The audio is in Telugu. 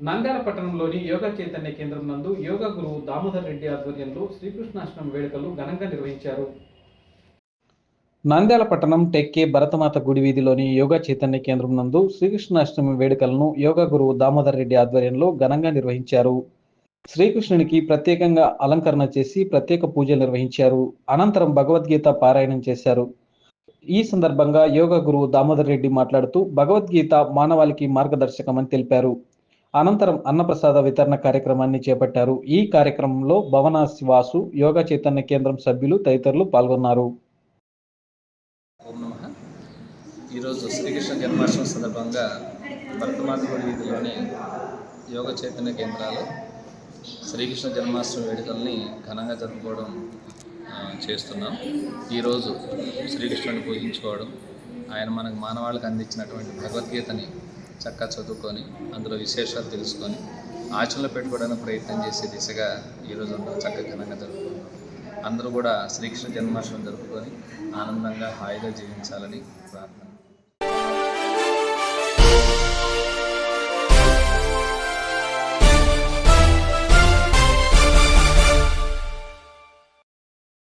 నంద్యాల పట్టణంలోని యోగా చైతన్య కేంద్రం నందు యోగా గురువు దామోదర్ రెడ్డి ఆధ్వర్యంలో శ్రీకృష్ణాష్టమి వేడుకలు ఘనంగా నిర్వహించారు. నంద్యాల పట్టణం టెక్కే భరతమాత గుడి వీధిలోని యోగా చైతన్య కేంద్రం నందు శ్రీకృష్ణాష్టమి వేడుకలను యోగా గురువు దామోదర్ రెడ్డి ఆధ్వర్యంలో ఘనంగా నిర్వహించారు. శ్రీకృష్ణునికి ప్రత్యేకంగా అలంకరణ చేసి ప్రత్యేక పూజలు నిర్వహించారు. అనంతరం భగవద్గీత పారాయణం చేశారు. ఈ సందర్భంగా యోగా గురువు దామోదర్ రెడ్డి మాట్లాడుతూ భగవద్గీత మానవాళికి మార్గదర్శకమని తెలిపారు. అనంతరం అన్నప్రసాద వితరణ కార్యక్రమాన్ని చేపట్టారు. ఈ కార్యక్రమంలో భవనాసి వాసు యోగా చైతన్య కేంద్రం సభ్యులు తదితరులు పాల్గొన్నారు. ఈరోజు శ్రీకృష్ణ జన్మాష్టమి సందర్భంగా భరతమాత వీధిలోని యోగ చైతన్య కేంద్రాలు శ్రీకృష్ణ జన్మాష్టమి వేడుకల్ని ఘనంగా జరుపుకోవడం చేస్తున్నాం. ఈరోజు శ్రీకృష్ణుని పూజించుకోవడం ఆయన మనకు మానవాళికి అందించినటువంటి భగవద్గీతని చక్కగా చదువుకొని అందులో విశేషాలు తెలుసుకొని ఆచరణలో పెట్టుకోవడానికి ప్రయత్నం చేసే దిశగా ఈరోజు చక్కగా ఘనంగా జరుపుకుంటున్నాం అందరూ కూడా శ్రీకృష్ణ జన్మాష్టమి జరుపుకొని ఆనందంగా హాయిగా జీవించాలని ప్రార్థన